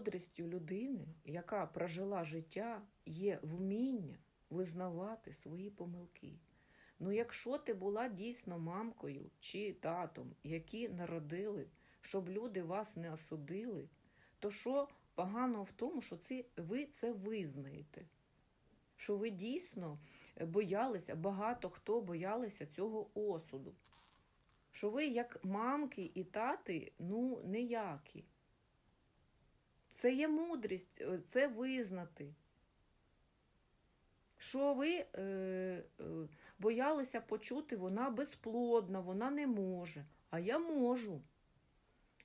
Мудрістю людини, яка прожила життя, є вміння визнавати свої помилки. Ну, якщо ти була дійсно мамкою чи татом, які народили, щоб люди вас не осудили, то що погано в тому, що це, ви це визнаєте? Що ви дійсно боялися, багато хто боялися цього осуду. Що ви, як мамки і тати, ну, ніякі. Це є мудрість, е, це визнати. Що ви е, е, боялися почути, вона безплодна, вона не може. А я можу.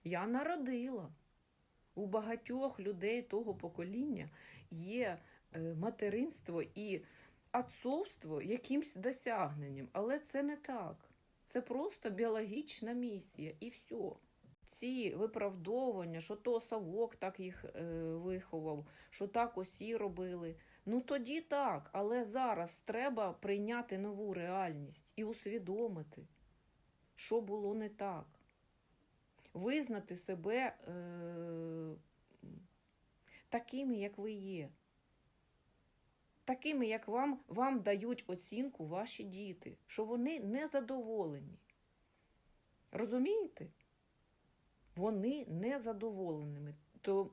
Я народила. У багатьох людей того покоління є е, материнство і отцовство якимсь досягненням, але це не так. Це просто біологічна місія і все. Ці виправдовування, що то совок так їх е, виховав, що так усі робили. Ну тоді так, але зараз треба прийняти нову реальність і усвідомити, що було не так. Визнати себе е, такими, як ви є. Такими, як вам, вам дають оцінку ваші діти, що вони не задоволені. Розумієте? Вони не задоволеними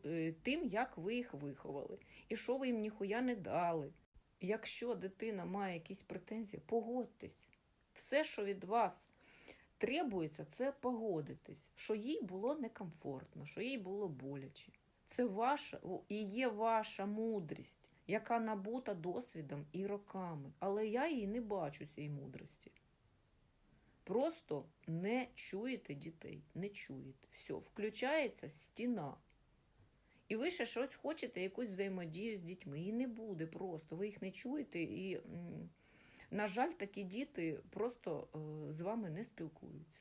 е, тим, як ви їх виховали, і що ви їм ніхуя не дали. Якщо дитина має якісь претензії, погодьтесь. Все, що від вас требується, це погодитись, що їй було некомфортно, що їй було боляче. Це ваша і є ваша мудрість, яка набута досвідом і роками. Але я її не бачу цієї мудрості. Просто не чуєте дітей, не чуєте. Все, включається стіна. І ви ще щось хочете, якусь взаємодію з дітьми. І не буде просто. Ви їх не чуєте. І, на жаль, такі діти просто е, з вами не спілкуються.